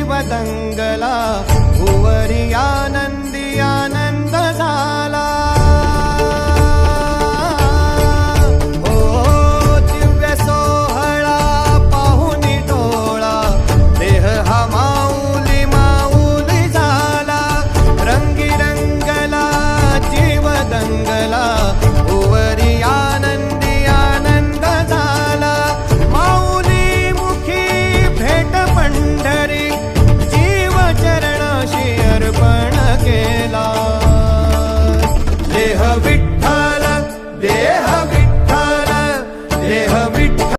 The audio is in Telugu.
जीव दंगला విఠల దేహ